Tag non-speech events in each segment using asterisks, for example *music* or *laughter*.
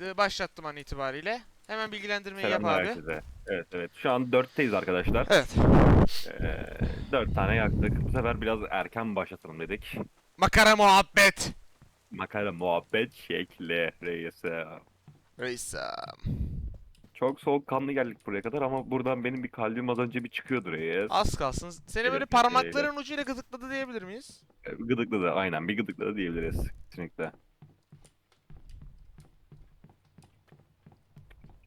e, başlattım an itibariyle. Hemen bilgilendirmeyi yap Selamlar abi. herkese. Evet evet. Şu an dörtteyiz arkadaşlar. Evet. Ee, dört tane yaktık. Bu sefer biraz erken başlatalım dedik. Makara muhabbet. Makara muhabbet şekli reise. Reisem. Çok soğukkanlı geldik buraya kadar ama buradan benim bir kalbim az önce bir çıkıyordu reis. Az kalsın. Seni böyle Evet, parmakların ucuyla gıdıkladı diyebilir miyiz? Gıdıkladı aynen bir gıdıkladı diyebiliriz. Kesinlikle.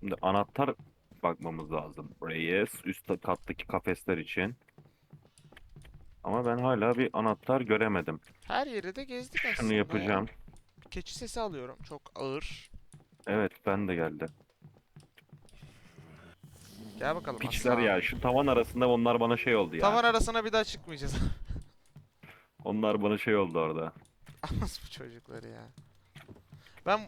Şimdi anahtar bakmamız lazım reis. Üst kattaki kafesler için. Ama ben hala bir anahtar göremedim. Her yeri de gezdik aslında. Şunu ya. yapacağım. Keçi sesi alıyorum. Çok ağır. Evet ben de geldi. Gel bakalım Piçler aslan. ya şu tavan arasında onlar bana şey oldu ya. Tavan arasına bir daha çıkmayacağız. Onlar bana şey oldu orada. *laughs* Nasıl bu çocukları ya. Ben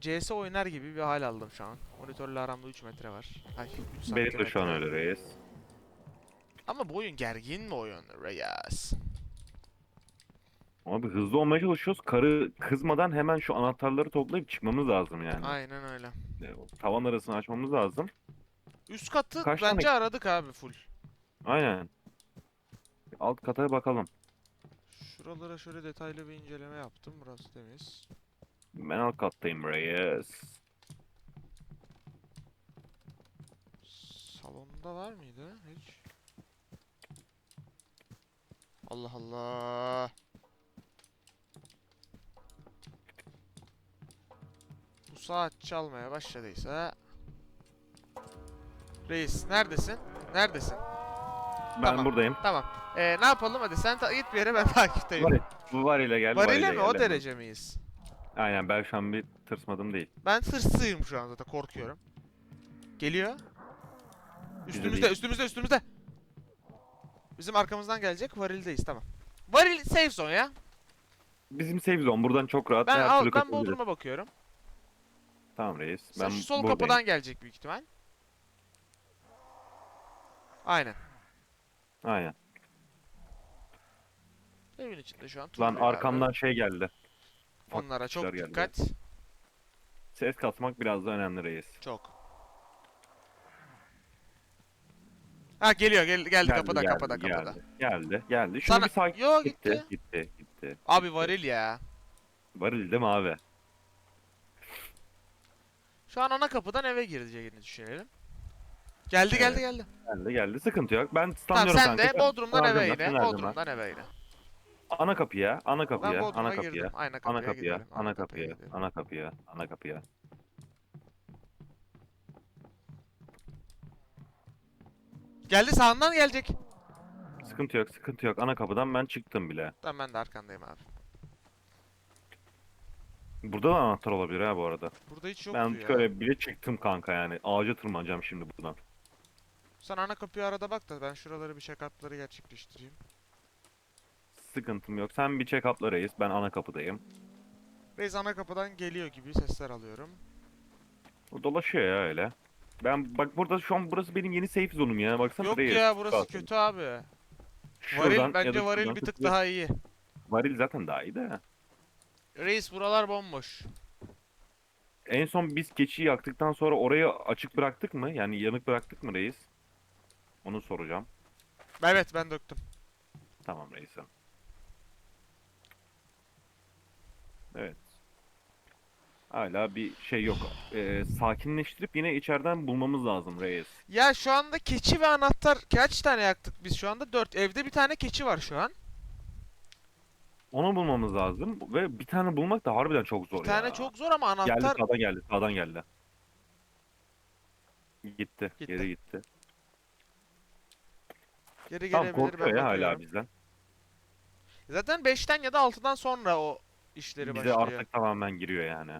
CS oynar gibi bir hal aldım şu an. Monitörle aramda 3 metre var. Ay, üç Benim de şu an öyle reis. Ama bu oyun gergin mi oyun Reyes? Ama bir hızlı olmaya çalışıyoruz. Karı kızmadan hemen şu anahtarları toplayıp çıkmamız lazım yani. Aynen öyle. E, Tavan arasını açmamız lazım. Üst katı Kaç bence tane- aradık abi full. Aynen. Alt kata bakalım. Şuralara şöyle detaylı bir inceleme yaptım. Burası temiz. Ben alt kattayım reis. Salonda var mıydı hiç? Allah Allah. Bu saat çalmaya başladıysa Reis neredesin? Neredesin? Ben Tamam. buradayım. Tamam. Ee, ne yapalım hadi sen git bir yere ben *laughs* takipteyim. Var, bu var ile gel. var Varile ile mi? gel O derece miyiz? Aynen ben şu an bir tırsmadım değil. Ben hırslıyım şu an zaten korkuyorum. Geliyor. Üstümüzde, değil. üstümüzde, üstümüzde. Bizim arkamızdan gelecek. Varildeyiz tamam. Varil safe zone ya. Bizim save zone buradan çok rahat Ben her al, türlü ben kaçabiliriz. Bodrum'a bakıyorum. Tamam reis. Sen ben şu sol buradayım. kapıdan gelecek büyük ihtimal. Aynen. Aynen. Evin içinde şu an. Lan turluyor arkamdan şey geldi. Onlara çok geldi. dikkat. Ses kasmak biraz da önemli reis. Çok. Ha geliyor, gel, geldi, Geldi, kapıda, geldi, kapıda, kapıda. Geldi, geldi. geldi. Şunu Sana- bir sakin... Yo, gitti. gitti. Gitti, gitti. Abi varil ya. Varil değil mi abi? Şu an ana kapıdan eve gireceğini düşünelim. Geldi, Evet. geldi, geldi. Geldi, geldi. Sıkıntı yok. Ben Tamam standıyorum sen kanka. de Bodrum'dan eve ardından, ine. sen ardından. Bodrum'dan eve ine. Ana kapıya, ana Ben kapıya, Bodrum'a ana kapıya. girdim. Kapıya Ana kapıya, gidelim. ana kapıya, ana kapıya, ana kapıya. Geldi sağından gelecek. Sıkıntı yok, sıkıntı yok. Ana kapıdan ben çıktım bile. Tamam ben de arkandayım abi. Burada da anahtar olabilir ha bu arada. Burada hiç yoktu ben ya. şöyle bile çıktım kanka yani. Ağaca tırmanacağım şimdi buradan. Sen ana kapıyı arada bak da ben şuraları bir check-up'ları gerçekleştireyim. Sıkıntım yok. Sen bir check-up'la reis. Ben ana kapıdayım. Reis ana kapıdan geliyor gibi sesler alıyorum. Bu dolaşıyor ya öyle. Ben bak burada şu an burası benim yeni safe zone'um ya. Baksana Yok reis. ya burası Zaten. kötü abi. Şuradan Varil ya bence da varil şuradan bir tık daha iyi. Varil zaten daha iyi de. Reis buralar bomboş. En son biz keçiyi yaktıktan sonra orayı açık bıraktık mı? Yani yanık bıraktık mı reis? Onu soracağım. Evet ben döktüm. Tamam reisim. Evet. Hala bir şey yok. Ee, sakinleştirip yine içeriden bulmamız lazım reis. Ya şu anda keçi ve anahtar kaç tane yaktık biz şu anda? 4. Evde bir tane keçi var şu an. Onu bulmamız lazım ve bir tane bulmak da harbiden çok zor Bir tane ya. çok zor ama Geldi anahtar sağdan geldi sağdan geldi. Gitti, Gitti. geri gitti. geri Tam gelebilir korkuyor ben ya hala bakıyorum. bizden. Zaten 5'ten ya da 6'dan sonra o işleri Bize başlıyor. artık tamamen giriyor yani.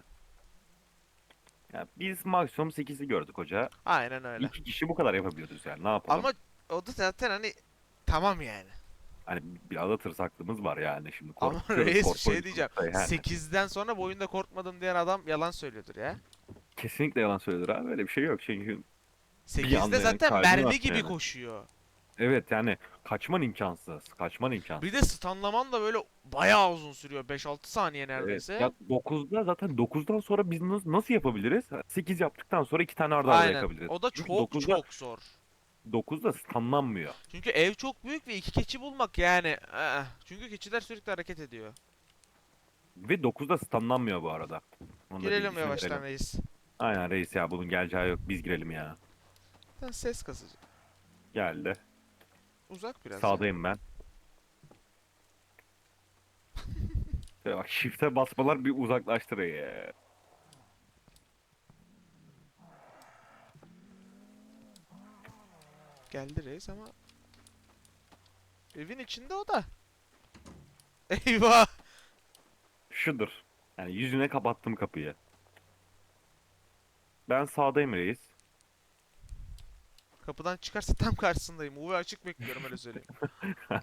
Ya biz maksimum 8'i gördük hoca. Aynen öyle. İki kişi bu kadar yapabiliyoruz yani. Ne yapalım? Ama o da zaten hani tamam yani. Hani biraz da tırsaklığımız var yani şimdi. Ama korkuyoruz, reis bir korkuyoruz şey diyeceğim. yani. 8'den sonra bu oyunda korkmadım diyen adam yalan söylüyordur ya. Kesinlikle yalan söylüyor abi. Öyle bir şey yok çünkü 8'de anlayan zaten kalbini attı gibi yani. koşuyor. Evet yani kaçman imkansız. Kaçman imkansız. Bir de stunlaman da böyle bayağı uzun sürüyor. 5-6 saniye Evet. neredeyse. Ya 9'da zaten 9'dan sonra biz nasıl, nasıl yapabiliriz? 8 yaptıktan sonra 2 tane arda arda Aynen. yakabiliriz. O da Çünkü çok 9'da çok zor. 9'da stunlanmıyor. Çünkü ev çok büyük ve iki keçi bulmak yani. eh. Çünkü keçiler sürekli hareket ediyor. Ve 9'da stunlanmıyor bu arada. Onu da Girelim bilgisini yavaştan verelim. reis. Aynen reis ya bunun geleceği yok. Biz girelim ya. Sen ses kasıcı. Geldi. Uzak biraz. Sağdayım ben. *laughs* Ya bak shift'e basmalar bir uzaklaştırıyor ya. Geldi reis ama evin içinde o da. *laughs* Eyvah. Şudur. Yani yüzüne kapattım kapıyı. Ben sağdayım reis. Kapıdan çıkarsa tam karşısındayım. Uve açık bekliyorum öyle söyleyeyim. *laughs*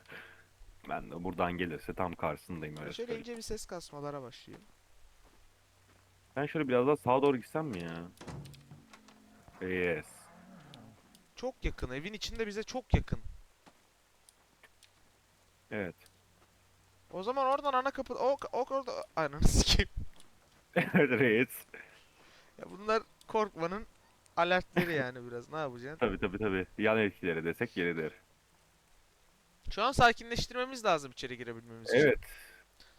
Ben de buradan gelirse tam karşısındayım öyle Şöyle söyleyeyim. ince bir ses kasmalara başlayayım. Ben şöyle biraz daha sağa doğru gitsem mi ya? Yes. Çok yakın. Evin içinde bize çok yakın. Evet. O zaman oradan ana kapı... O, o orada... Ananı sikeyim. *laughs* Evet reis. Ya bunlar korkmanın alertleri yani biraz. Ne yapacaksın? Tabi tabi tabi. Yan etkileri desek yeridir. Şu an sakinleştirmemiz lazım içeri girebilmemiz için. Evet.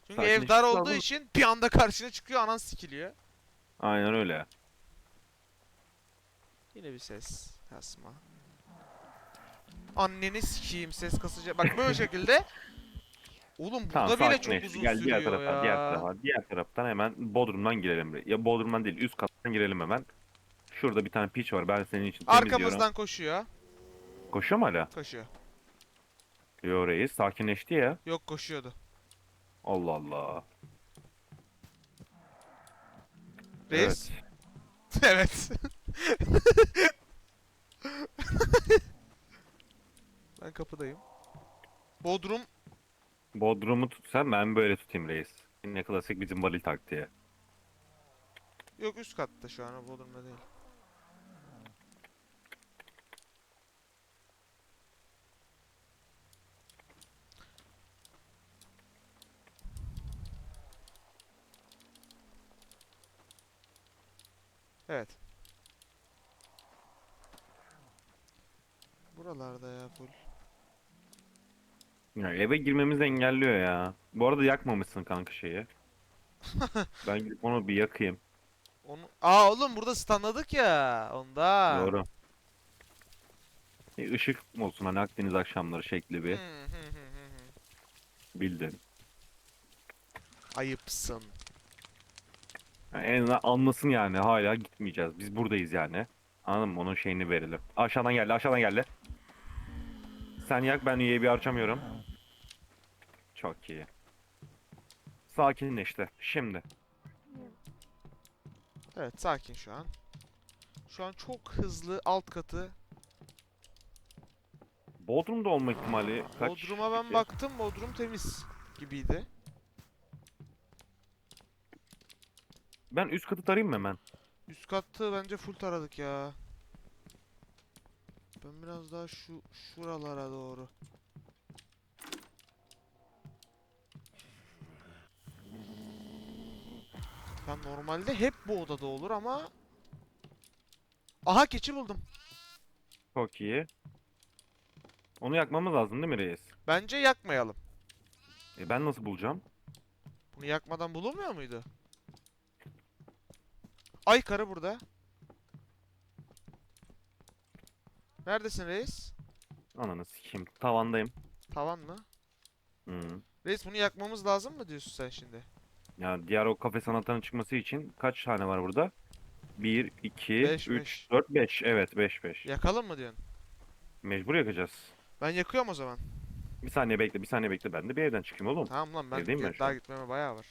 Çünkü ev dar sakinleştirmemiz olduğu lazım. için bir anda karşına çıkıyor anan sikiliyor. Aynen öyle. Yine bir ses kasma. Anneni sikeyim ses kasacak. Bak böyle şekilde. Oğlum burada Tamam bile çok uzun Gel diğer sürüyor tarafa, ya. diğer tarafa. Diğer taraftan hemen Bodrum'dan girelim. Ya Bodrum'dan değil, üst kattan girelim hemen. Şurada bir tane piç var. Ben senin için temizliyorum. Arkamızdan koşuyor. Koşuyor mu hala? Koşuyor. Yo reis sakinleşti ya. Yok koşuyordu. Allah Allah. Reis. Evet. *laughs* *laughs* ben kapıdayım. Bodrum Bodrum'u tutsan ben böyle tutayım reis. Yine klasik bizim Balil taktiği. yok üst katta şu an o Bodrum'da değil. Evet. Buralarda ya full. Ya eve girmemizi engelliyor ya. Bu arada yakmamışsın kanka şeyi. *laughs* ben gidip onu bir yakayım. Onu Aa oğlum burada stunladık ya. Onda. Doğru. Bir ışık olsun hani Akdeniz akşamları şekli bir. Bildin. Ayıpsın. Yani en azından anlasın yani hala gitmeyeceğiz. Biz buradayız yani. Anladın mı? Onun şeyini verelim. Aşağıdan geldi, aşağıdan geldi. Sen yak ben üyeyi bir harcamıyorum. Çok iyi. Sakinleşti. Şimdi. Evet sakin şu an. Şu an çok hızlı alt katı. Bodrum'da olma ihtimali kaç? Bodrum'a ben peki? baktım. Bodrum temiz gibiydi. Ben üst katı tarayayım mı hemen? Üst kattı bence full taradık ya. Ben biraz daha şu şuralara doğru. Ben normalde hep bu odada olur ama Aha keçi buldum. Çok iyi. Onu yakmamız lazım değil mi reis? Bence yakmayalım. E ben nasıl bulacağım? Bunu yakmadan bulunmuyor muydu? Ay karı burada. Neredesin reis? Ananı sikeyim. Tavandayım. Tavan mı? Hı. Reis bunu yakmamız lazım mı diyorsun sen şimdi? Ya diğer o kafes anahtarının çıkması için kaç tane var burada? 1, 2, Beş, 3, beş. 4, 5. Evet 5 5. Yakalım mı diyorsun? Mecbur yakacağız. Ben yakıyorum o zaman. Bir saniye bekle, bir saniye bekle. Ben de bir evden çıkayım oğlum. Tamam lan ben Evdeyim ben şu daha an. gitmeme bayağı var.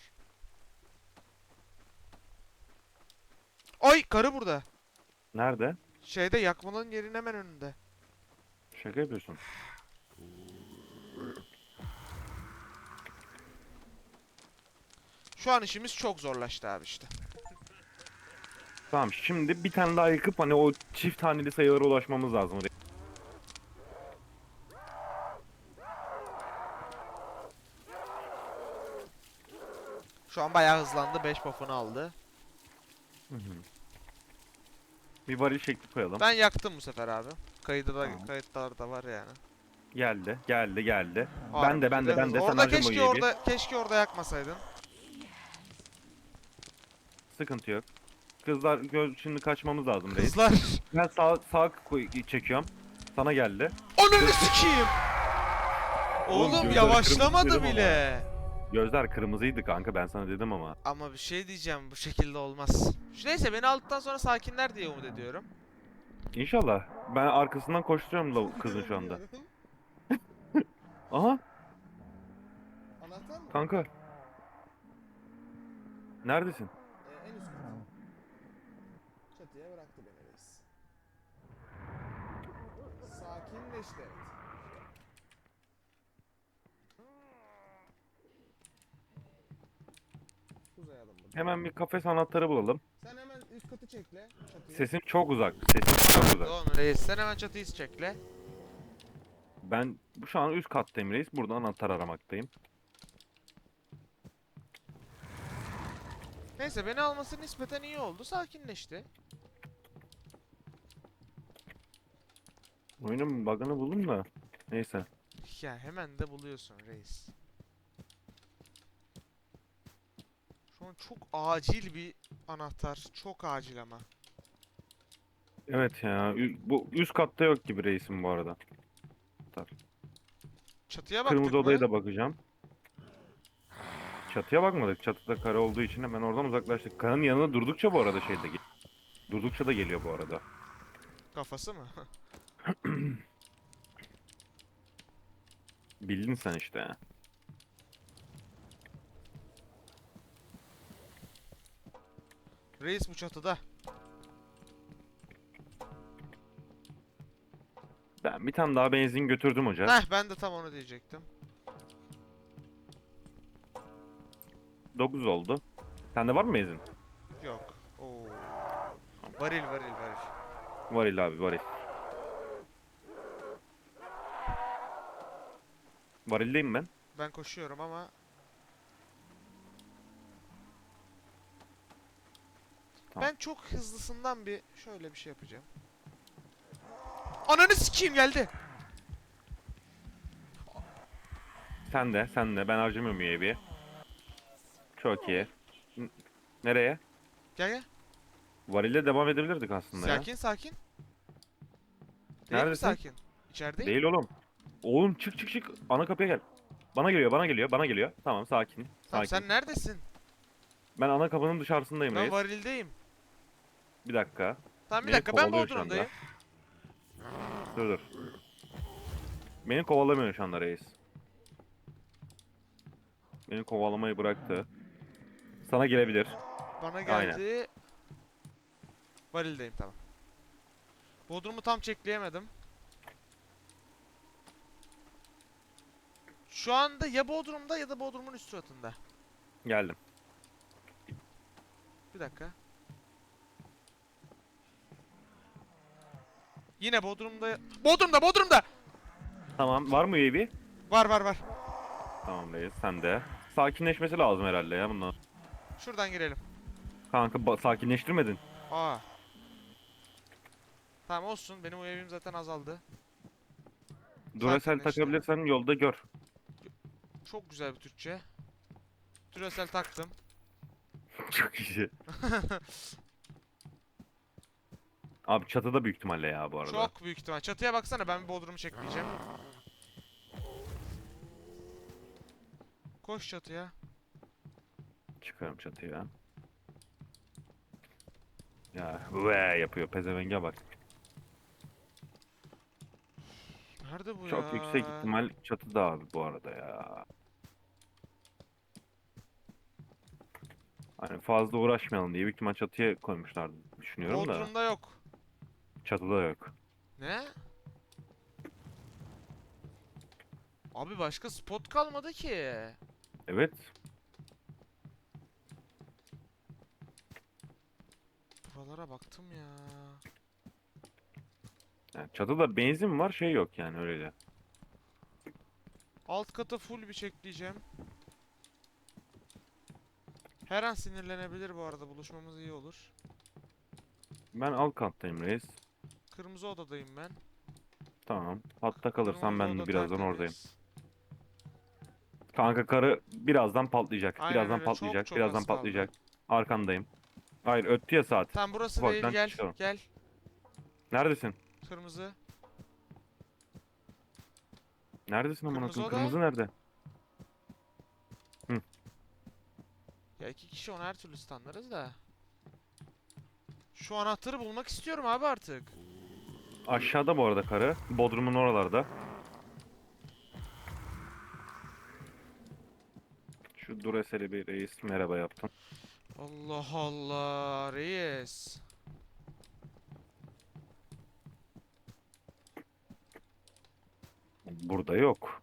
Ay karı burada. Nerede? Şeyde yakmaların yerinin hemen önünde. Şaka yapıyorsun. Şu an işimiz çok zorlaştı abi işte. Tamam şimdi bir tane daha yıkıp hani o çift haneli sayılara ulaşmamız lazım. Şu an bayağı hızlandı. 5 buff'ını aldı. Hı hı. Bir varil şekli koyalım. Ben yaktım bu sefer abi. Kayıda da Tamam. kayıtlar da var yani. Geldi, geldi, geldi. Ben de, ben de, ben de. Sen Orada harcama keşke UAV. orada keşke orada yakmasaydın. Sıkıntı yok. Kızlar gö- şimdi kaçmamız lazım reis. Kızlar. Ben sağ sağ koy- çekiyorum. Sana geldi. Ananı sikeyim. Oğlum, Oğlum gözleri yavaşlamadı kırmızı dedim bile. Gözler kırmızıydı kanka ben sana dedim ama. Ama bir şey diyeceğim bu şekilde olmaz. Şu neyse beni aldıktan sonra sakinler diye umut ediyorum. İnşallah. Ben arkasından koşturuyorum da kızın şu anda. *laughs* Aha Anahtar mı? kanka. Neredesin? en üst kat. Çatıya bıraktı beni reis. Sakinleşti evet. Uzayalım burada. Hemen bir kafes anahtarı bulalım. Sen hemen üst katı çekle çatıyı. Sesin çok uzak. Sesin çok uzak. Doğru reis sen hemen çatıyı çekle. Ben şu an üst kattayım reis. Burada anahtar aramaktayım. Neyse beni alması nispeten iyi oldu. Sakinleşti. Oyunun bug'ını buldum da. Neyse. Ya hemen de buluyorsun reis. Şu an çok acil bir anahtar. Çok acil ama. Evet ya. ü- Bu üst katta yok gibi reisim bu arada. Çatıya baktık Kırmızı mı? odaya da bakacağım. Çatıya bakmadık. Çatıda kare olduğu için hemen oradan uzaklaştık. Karanın yanında durdukça bu arada şey de gel- Durdukça da geliyor bu arada. Kafası mı? *clears throat* Bildin sen işte. Reis bu çatıda. Ben bir tane daha benzin götürdüm hoca. Heh ben de tam onu diyecektim. 9 oldu. Sende var mı benzin? Yok. Oo. Varil varil varil. Varil abi varil. Varildeyim ben. Ben koşuyorum ama Tamam. Ben çok hızlısından bir şöyle bir şey yapacağım. Ananı sikeyim geldi. Sen de, sen de. Ben harcamıyorum UAV'ye. Çok iyi. N- Nereye? Gel gel. Varil'e devam edebilirdik aslında ya. Sakin sakin. Değil mi Neredesin? sakin? İçerideyim. Değil oğlum. Oğlum çık çık çık. Ana kapıya gel. Bana geliyor, bana geliyor, bana geliyor. Tamam sakin. Tamam, Sakin. sen neredesin? Ben ana kapının dışarısındayım Ben reis. varildeyim. Bir dakika. Tamam bir Beni dakika ben kovalıyor şu anda. Bodrum'dayım. Dur dur. Beni kovalamıyor şu anda reis. Beni kovalamayı bıraktı. Sana gelebilir. Bana geldi. Varildeyim tamam. Bodrum'u tam çekleyemedim. Şu anda ya Bodrum'da ya da Bodrum'un üst katında. Geldim. Bir dakika. Yine Bodrum'da... Bodrum'da Bodrum'da! Tamam. Var mı UAV? Var var var. Tamam reis. Sen de. Sakinleşmesi lazım herhalde ya bundan. Şuradan girelim. Kanka sakinleştirmedin. Aa. Tamam olsun. Benim UAV'im zaten azaldı. Duracell takabilirsen yolda gör. Çok güzel bir Türkçe. Duracell taktım. *laughs* Çok iyi. *laughs* Abi çatıda büyük ihtimalle ya bu arada. Çok büyük ihtimal. Çatıya baksana ben bir Bodrum'u çekleyeceğim. Koş çatıya. Çıkarım çatıya. Ya ve yapıyor pezevenge bak. Nerede bu Çok ya? yüksek ihtimal çatıda abi bu arada ya. Hani fazla uğraşmayalım diye büyük ihtimal çatıya koymuşlar düşünüyorum da. Bodrum'da yok. Çatıda yok. Ne? Abi başka spot kalmadı ki. Evet. Buralara baktım ya. Yani çatıda benzin var şey yok yani öyle de. Alt kata full bir çekleyeceğim. Her an sinirlenebilir bu arada. Buluşmamız iyi olur. Ben alt kattayım reis. Kırmızı odadayım ben. Tamam. Hatta Kırmızı ben oda birazdan tertemiz. oradayım. Kanka karı birazdan patlayacak. Aynen birazdan öyle, çok patlayacak. çok birazdan az kaldı. patlayacak. Arkandayım. Hayır öttü ya saat. Tamam burası Bak, değil gel. çıkıyorum. Gel. Neredesin? Kırmızı. Neredesin amına Kırmızı koyayım? oda. Kırmızı nerede? Ya iki kişi onu her türlü standlarız da. Şu anahtarı bulmak istiyorum abi artık. Aşağıda bu arada karı. Bodrum'un oralarda. Şu Duracell'i bir reis merhaba yaptım. Allah Allah reis. Burada yok.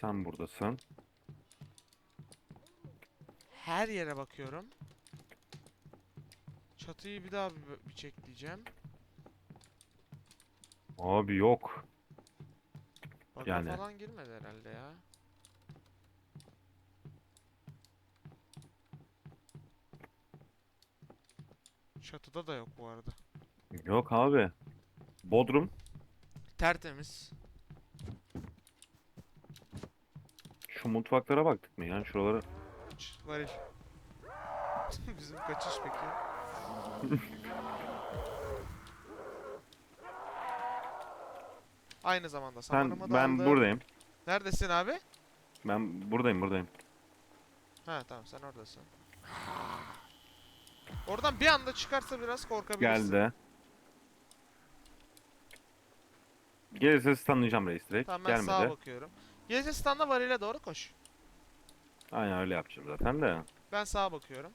Sen buradasın. Her yere bakıyorum. Çatıyı bir daha bir, bir çekleyeceğim. Abi yok. Bug'a Yani. falan girmedi herhalde ya. Çatıda da yok bu arada. Yok abi. Bodrum. Tertemiz. Şu mutfaklara baktık mı ya? Şuralara. Ç- Varil. *laughs* Bizim kaçış peki? *laughs* Aynı zamanda Ben, samanımı da ben aldım. buradayım. Neredesin abi? Ben buradayım buradayım. Ha tamam sen oradasın. Oradan bir anda çıkarsa biraz korkabilirsin. Geldi. Gelirse stunlayacağım reis direkt. Tamam ben sağa Gelmedi. bakıyorum. Gelirse standa varile doğru koş. Aynen öyle yapacağım zaten de. Ben sağa bakıyorum.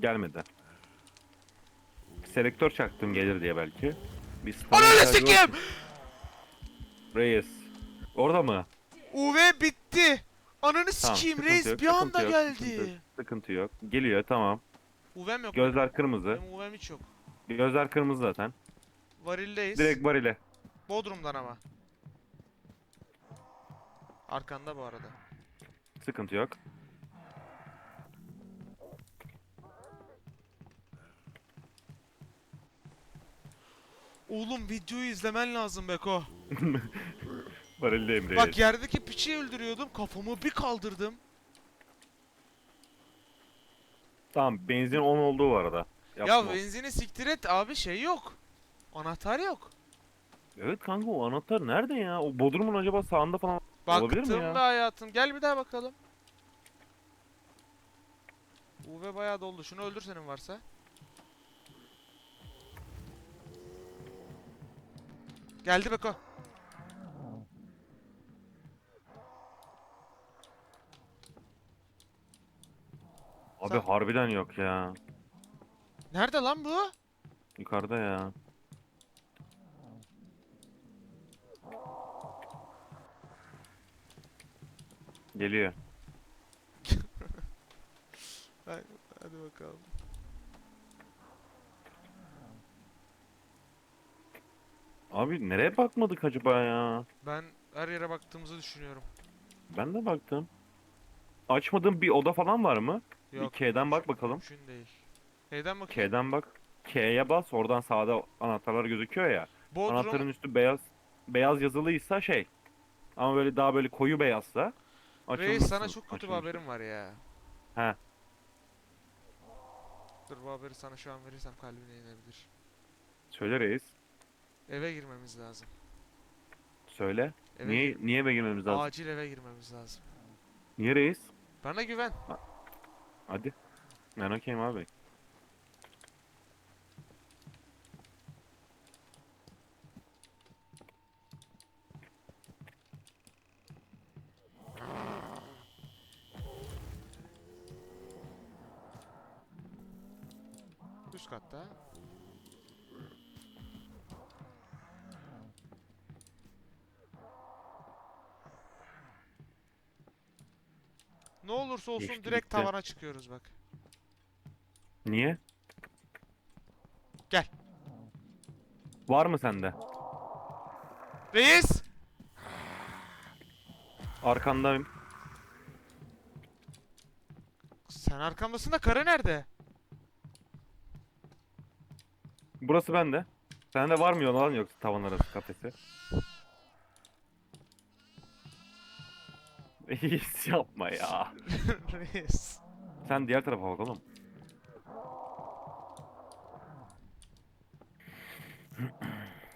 Gelmedi. Selektör çaktım gelir diye belki. Stun Ananı ihtiyacı sikeyim! Reis. Orada mı? UV bitti. Ananı Tamam, sikeyim sıkıntı reis yok, bir sıkıntı anda yok, sıkıntı geldi. yok, Sıkıntı yok. Geliyor tamam. UV'm yok. Gözler kırmızı. benim. UV'm hiç yok. Gözler kırmızı zaten. Varildeyiz. Direkt varile. Bodrum'dan ama. Arkanda bu arada. Sıkıntı yok. Oğlum videoyu izlemen lazım Beko. *laughs* Reis. Bak yerdeki piçi öldürüyordum kafamı bir kaldırdım. Tamam benzin 10 olduğu bu arada. Ya Yapma. benzini siktir et abi şey yok. Anahtar yok. Evet kanka o anahtar nerede ya? O Bodrum'un acaba sağında falan Olabilir mi Baktım ya? be hayatım. Gel bir daha bakalım. UV bayağı doldu. Şunu öldür senin varsa. Geldi Beko. Abi Sen- harbiden yok ya. Nerede lan bu? Yukarıda ya. Geliyor. *laughs* Hadi bakalım. Abi nereye bakmadık acaba ya? Ben her yere baktığımızı düşünüyorum. Ben de baktım. Açmadığım bir oda falan var mı? Yok. Bir K'den bak bakalım. Mümkün değil. Neyden bakayım? K'den bak. K'ye bas. Oradan sağda anahtarlar gözüküyor ya. Bodrum. Anahtarın üstü beyaz beyaz yazılıysa şey. Ama böyle daha böyle koyu beyazsa Reis sana çok kötü bir haberim var ya. He. Dur bu haberi sana şu an verirsem kalbine inebilir. Söyle reis. Eve girmemiz lazım. Söyle. Eve niye niye eve girmemiz lazım? Acil eve girmemiz lazım. Niye reis? Bana güven. Hadi. Ben okeyim abi. Üst katta. Ne olursa olsun Geçti direkt gitti. tavana çıkıyoruz bak. Niye? Gel. Var mı sende? Reis! Arkandayım. Sen arkamdasın da karı nerede? Burası bende. Sende var mı lan yoksa tavan arası kafesi? Reis yapma ya. Reis. Sen diğer tarafa bak oğlum.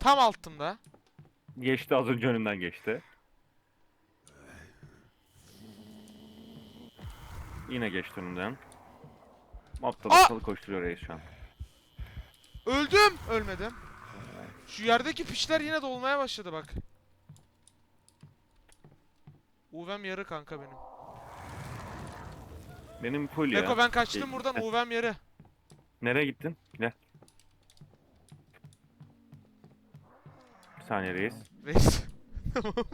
Tam altımda. Geçti az önce önünden geçti. Yine geçti önünden. Aptal Aa! aptal koşturuyor reis şu an. Öldüm. Ölmedim. Şu yerdeki piçler yine dolmaya başladı bak. UV'm yarı kanka benim. Benim full ya. Beko ben kaçtım Ee, buradan. UV'm yarı. Nereye gittin? Gel. Bir saniye reis. Reis. *laughs*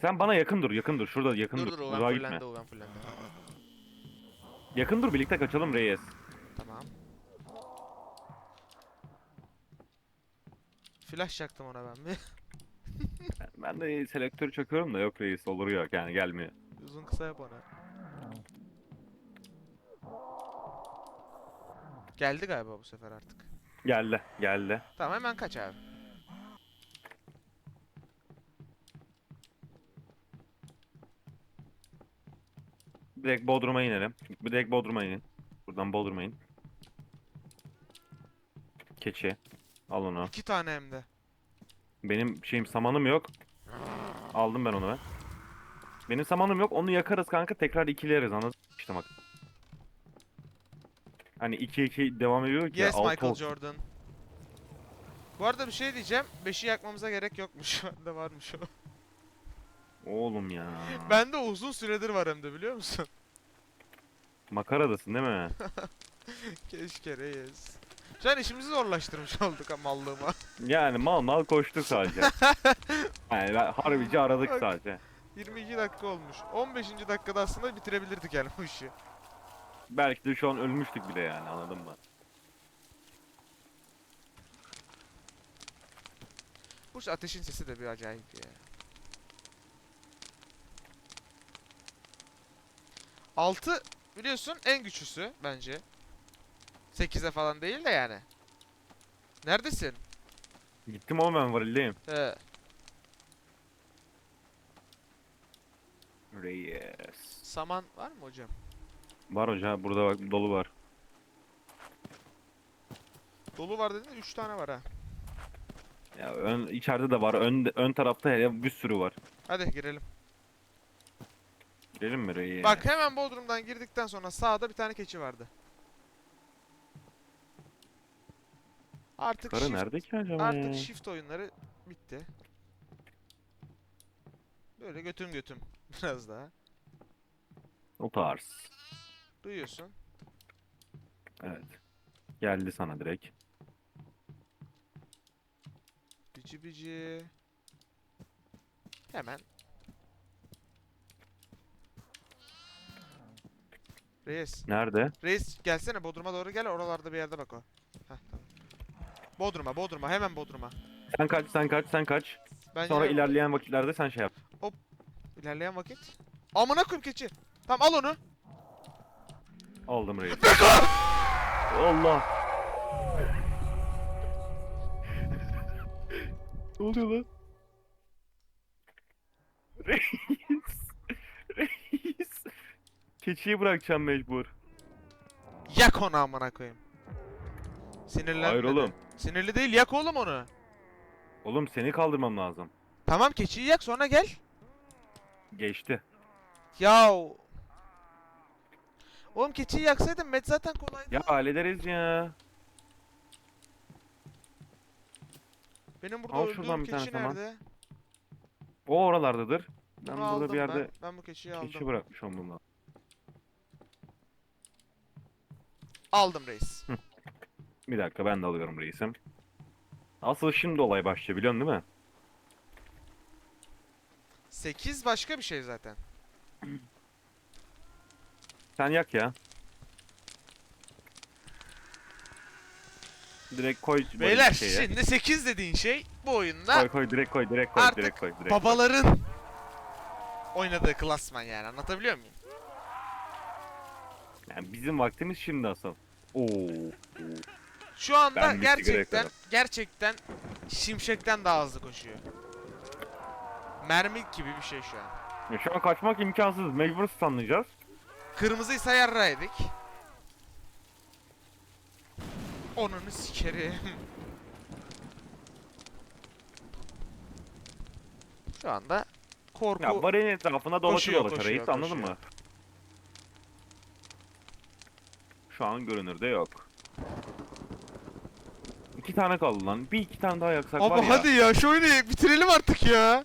Sen bana yakın dur, yakın dur. Şurada yakın dur dur. dur UV'm Uzağa gitme. fullendi UV'm fullendi. Yakın dur birlikte kaçalım reis. Tamam. Flash çaktım ona ben bir. *laughs* Ben de selektörü çakıyorum da yok reis olur yok yani gelmiyor. Uzun kısa yap ona. Geldi galiba bu sefer artık. Geldi, geldi. Tamam hemen kaç abi. Direkt Bodrum'a inelim. Direkt Bodrum'a inin. Buradan Bodrum'a in. Keçi. Al onu. İki tane hem de. Benim şeyim samanım yok. Aldım ben onu ben. Benim samanım yok. Onu yakarız kanka. Tekrar ikileriz anladın? İşte bak. Hani 2-2 devam ediyor ki. Yes altı Michael olsun. Jordan. Bu arada bir şey diyeceğim. Beşi yakmamıza gerek yokmuş. *laughs* Bende varmış o. Oğlum ya. Bende uzun süredir var hem de biliyor musun? Makaradasın değil mi? *laughs* Keşke reis. Şu an işimizi zorlaştırmış *laughs* olduk ha mallığıma. Yani mal mal koştuk sadece. *laughs* yani ben harbici aradık Bak. sadece. 22 dakika olmuş. 15. dakikada aslında bitirebilirdik yani bu işi. Belki de şu an ölmüştük bile yani anladın mı? Bu şu ateşin sesi de bir acayip ya. Altı biliyorsun en güçlüsü bence. 8'e falan değil de yani. Neredesin? Gittim oğlum ben varildeyim. He. Reyes. Saman var mı hocam? Var hoca burada bak dolu var. Dolu var dedin 3 tane var ha. Ya ön, içeride de var. Ön, ön tarafta hele bir sürü var. Hadi girelim. Girelim mi Reyes? Bak hemen Bodrum'dan girdikten sonra sağda bir tane keçi vardı. Artık shift, nerede ki acaba artık ya? shift oyunları bitti. Böyle götüm götüm *laughs* biraz daha. O tarz. Duyuyorsun. Evet. Geldi sana direkt. Bici bici. Hemen. Reis. Nerede? Reis gelsene Bodrum'a doğru gel. Oralarda bir yerde bak o. Bodrum'a, Bodrum'a, hemen Bodrum'a. Sen kaç, sen kaç, sen kaç. Ben Sonra ilerleyen vakitlerde sen şey yap. ilerleyen vakit. Amına koyayım keçi. Tamam al onu. Aldım reis. Allah. ne oluyor lan? Reis. Reis. Keçiyi bırakacağım mecbur. Yak onu amına koyayım. Sinirlenme. Hayır oğlum. Sinirli değil yak oğlum onu. Oğlum seni kaldırmam lazım. Tamam keçiyi yak sonra gel. Geçti. Yav. Oğlum keçiyi yaksaydın met zaten kolaydı. Ya hallederiz ya. Benim burada al öldüğüm bir tane keçi saman. nerede? O oralardadır. Ben Bunu burada aldım bir yerde ben. Ben bu keçiyi aldım. keçi bırakmış olmam lazım. Aldım reis. Bir dakika ben de alıyorum reisim. Asıl şimdi olay başlıyor biliyorsun değil mi? 8 başka bir şey zaten. Sen yak ya. Direkt koy böyle Beyler bir şeye. şimdi 8 dediğin şey bu oyunda Koy koy direkt koy direkt koy Artık direkt koy direkt. koy. babaların oynadığı klasman yani anlatabiliyor muyum? Yani bizim vaktimiz şimdi asıl. Oo. Şu anda Ben gerçekten gerçekten şimşekten daha hızlı koşuyor. Mermi gibi bir şey şu an. Ya şu an kaçmak imkansız. Mecbur sanlayacağız. Kırmızıysa yarraydık. Onunu sikerim. Şu anda korku Ya varilin etrafına dolaşıyor reis anladın koşuyor. mı? Şu an görünürde yok. İki tane kaldı lan. Bir iki tane daha yaksak var Abi ya. hadi ya şu oyunu bitirelim artık ya.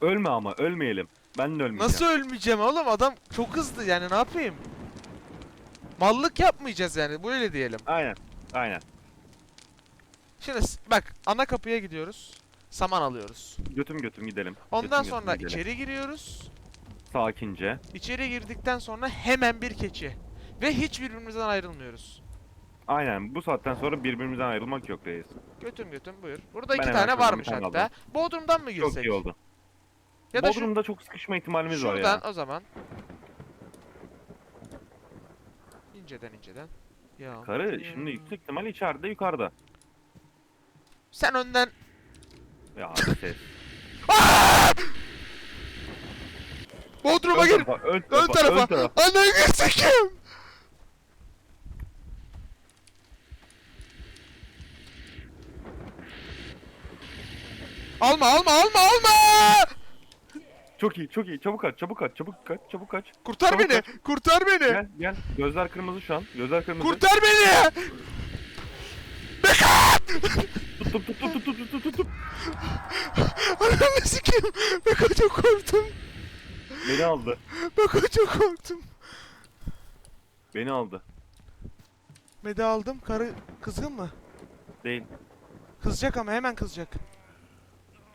Ölme ama ölmeyelim. Ben de ölmeyeceğim. Nasıl ölmeyeceğim oğlum adam çok hızlı yani ne yapayım? Mallık yapmayacağız yani böyle diyelim. Aynen. Aynen. Şimdi s- bak ana kapıya gidiyoruz. Saman alıyoruz. Götüm götüm gidelim. Ondan Götüm götüm sonra gidelim. içeri giriyoruz. Sakince. İçeri girdikten sonra hemen bir keçi. Ve hiç birbirimizden ayrılmıyoruz. Aynen. Bu saatten sonra birbirimizden ayrılmak yok reis. Götüm götüm buyur. Burada Ben iki hemen tane şuradan bir varmış tane hatta. aldım. Bodrum'dan mı girsek? Çok iyi oldu. Ya da şu, Bodrum'da çok sıkışma ihtimalimiz var şuradan ya. o zaman. İnceden inceden. Ya. Karı şimdi yüksek ihtimal içeride yukarıda. Sen önden Ya *laughs* ses. Bodrum'a gir. ön tarafa, ön tarafa. tarafa. Ana Alma alma alma alma! Çok iyi, çok iyi. Çabuk kaç, çabuk kaç, çabuk kaç, çabuk kaç. Kurtar Çabuk beni! Kurtar beni! Gel, gel. Gözler kırmızı şu an. Gözler kırmızı. Kurtar beni! Tut, tut, tut, tut, tut, tut, tut, tut. Ananı sikeyim! Beko çok korktum. Beni aldı. Beko çok korktum. Beni aldı. Mede aldım. Karı kızgın mı? Değil. Kızacak ama hemen kızacak.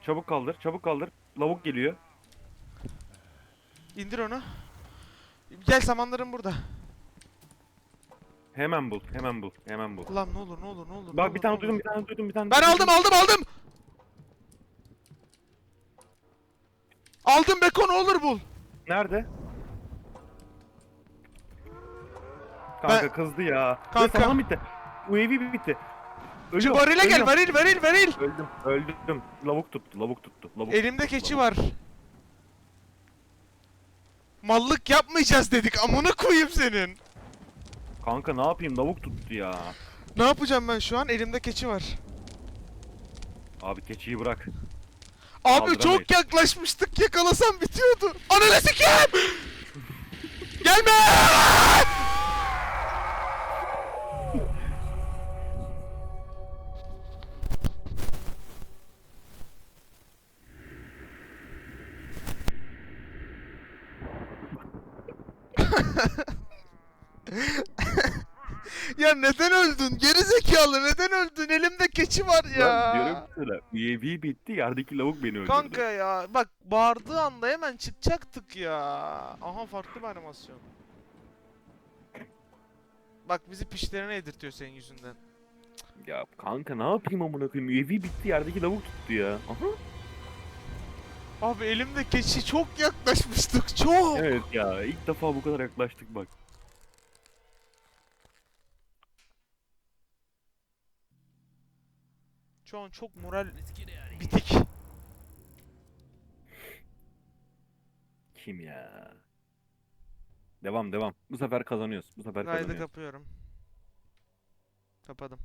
Çabuk kaldır, çabuk kaldır. Lavuk geliyor. İndir onu. Gel samanlarım burada. Hemen bul, hemen bul, hemen bul. Ulan ne olur ne olur ne olur. ne Bak olur, bir ne tane olur. duydum, bir tane duydum, bir tane Ben duydum. aldım aldım aldım. Aldım Beko ne olur bul. Nerede? Kanka Ben- kızdı ya. Kanka. Ve saman bitti. UAV bitti. Ölüyorum, varile gel ölüyorum. varil varil varil. Öldüm, öldüm. Lavuk tuttu, lavuk tuttu. Lavuk. Elimde keçi Lavuk. var. Mallık yapmayacağız dedik amına koyayım senin. Kanka ne yapayım? Lavuk tuttu ya. Ne yapacağım ben şu an? Elimde keçi var. Abi keçiyi bırak. Abi Kaldıramayız. çok yaklaşmıştık. Yakalasam bitiyordu. Ananı sikeyim! *laughs* Gelme! Ya neden öldün? Geri zekalı neden öldün? Elimde keçi var ya. Ben diyorum sana UAV bitti yerdeki lavuk beni öldürdü. Kanka ya bak bağırdığı anda hemen çıkacaktık ya. Aha farklı bir animasyon. Bak bizi pişlerine yedirtiyor senin yüzünden. Ya kanka ne yapayım amına koyayım? UAV bitti yerdeki lavuk tuttu ya. Aha. Abi elimde keçi çok yaklaşmıştık çok. Evet ya ilk defa bu kadar yaklaştık bak. Şu an çok moral bitik. Kim ya? Devam devam. Bu sefer kazanıyoruz. Bu sefer Kaydı kazanıyoruz. kapıyorum. Kapadım.